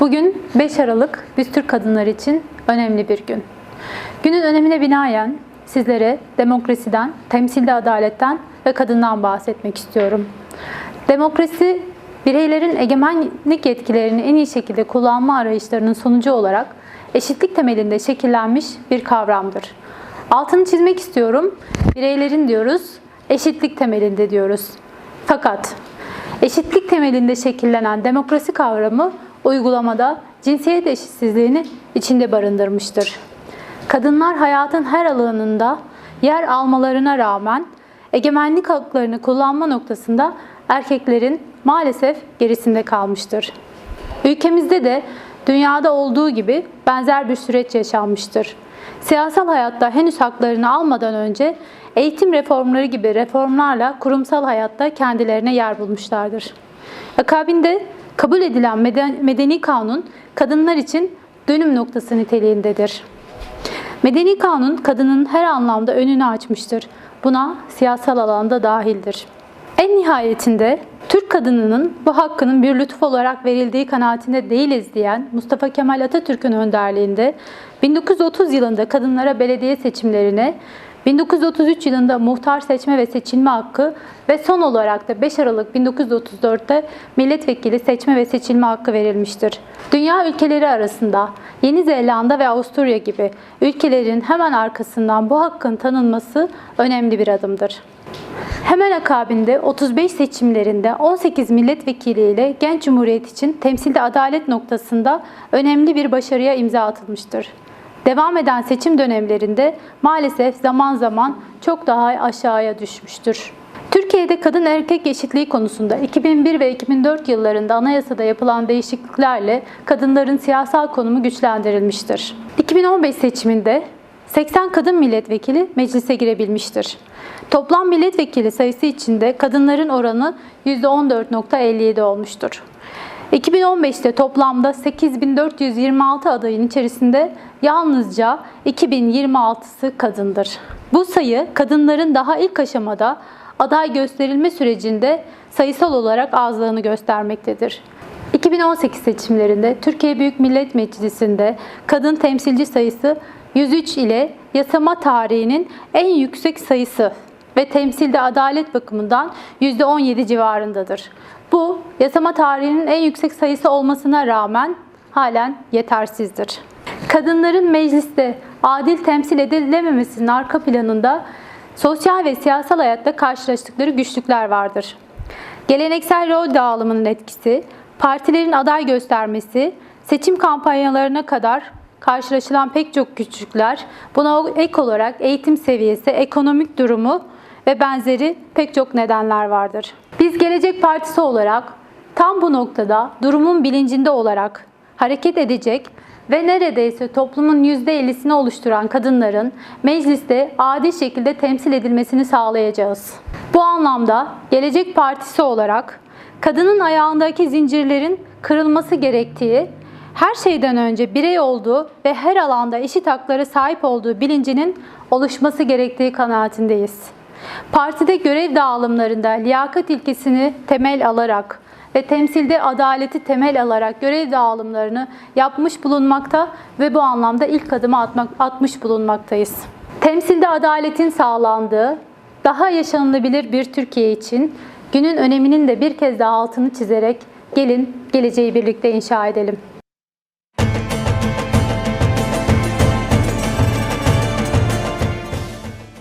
Bugün 5 Aralık biz Türk kadınları için önemli bir gün. Günün önemine binaen sizlere demokrasiden, temsilde adaletten ve kadından bahsetmek istiyorum. Demokrasi, bireylerin egemenlik yetkilerini en iyi şekilde kullanma arayışlarının sonucu olarak eşitlik temelinde şekillenmiş bir kavramdır. Altını çizmek istiyorum. Bireylerin diyoruz, eşitlik temelinde diyoruz. Fakat eşitlik temelinde şekillenen demokrasi kavramı uygulamada cinsiyet eşitsizliğini içinde barındırmıştır. Kadınlar hayatın her alanında yer almalarına rağmen egemenlik haklarını kullanma noktasında erkeklerin maalesef gerisinde kalmıştır. Ülkemizde de dünyada olduğu gibi benzer bir süreç yaşanmıştır. Siyasal hayatta henüz haklarını almadan önce eğitim reformları gibi reformlarla kurumsal hayatta kendilerine yer bulmuşlardır. Akabinde kabul edilen meden- medeni kanun kadınlar için dönüm noktası niteliğindedir. Medeni kanun kadının her anlamda önünü açmıştır. Buna siyasal alanda dahildir. En nihayetinde Türk kadınının bu hakkının bir lütuf olarak verildiği kanaatinde değiliz diyen Mustafa Kemal Atatürk'ün önderliğinde 1930 yılında kadınlara belediye seçimlerine 1933 yılında muhtar seçme ve seçilme hakkı ve son olarak da 5 Aralık 1934'te milletvekili seçme ve seçilme hakkı verilmiştir. Dünya ülkeleri arasında Yeni Zelanda ve Avusturya gibi ülkelerin hemen arkasından bu hakkın tanınması önemli bir adımdır. Hemen akabinde 35 seçimlerinde 18 milletvekiliyle Genç Cumhuriyet için temsilde adalet noktasında önemli bir başarıya imza atılmıştır. Devam eden seçim dönemlerinde maalesef zaman zaman çok daha aşağıya düşmüştür. Türkiye'de kadın erkek eşitliği konusunda 2001 ve 2004 yıllarında anayasada yapılan değişikliklerle kadınların siyasal konumu güçlendirilmiştir. 2015 seçiminde 80 kadın milletvekili meclise girebilmiştir. Toplam milletvekili sayısı içinde kadınların oranı %14.57 olmuştur. 2015'te toplamda 8426 adayın içerisinde yalnızca 2026'sı kadındır. Bu sayı kadınların daha ilk aşamada aday gösterilme sürecinde sayısal olarak azlığını göstermektedir. 2018 seçimlerinde Türkiye Büyük Millet Meclisi'nde kadın temsilci sayısı 103 ile yasama tarihinin en yüksek sayısı ve temsilde adalet bakımından %17 civarındadır. Bu yasama tarihinin en yüksek sayısı olmasına rağmen halen yetersizdir. Kadınların mecliste adil temsil edilememesinin arka planında sosyal ve siyasal hayatta karşılaştıkları güçlükler vardır. Geleneksel rol dağılımının etkisi, partilerin aday göstermesi, seçim kampanyalarına kadar karşılaşılan pek çok güçlükler, buna ek olarak eğitim seviyesi, ekonomik durumu ve benzeri pek çok nedenler vardır. Biz Gelecek Partisi olarak tam bu noktada durumun bilincinde olarak hareket edecek ve neredeyse toplumun %50'sini oluşturan kadınların mecliste adil şekilde temsil edilmesini sağlayacağız. Bu anlamda Gelecek Partisi olarak kadının ayağındaki zincirlerin kırılması gerektiği, her şeyden önce birey olduğu ve her alanda eşit haklara sahip olduğu bilincinin oluşması gerektiği kanaatindeyiz. Partide görev dağılımlarında liyakat ilkesini temel alarak ve temsilde adaleti temel alarak görev dağılımlarını yapmış bulunmakta ve bu anlamda ilk adımı atmak, atmış bulunmaktayız. Temsilde adaletin sağlandığı, daha yaşanılabilir bir Türkiye için günün öneminin de bir kez daha altını çizerek gelin geleceği birlikte inşa edelim.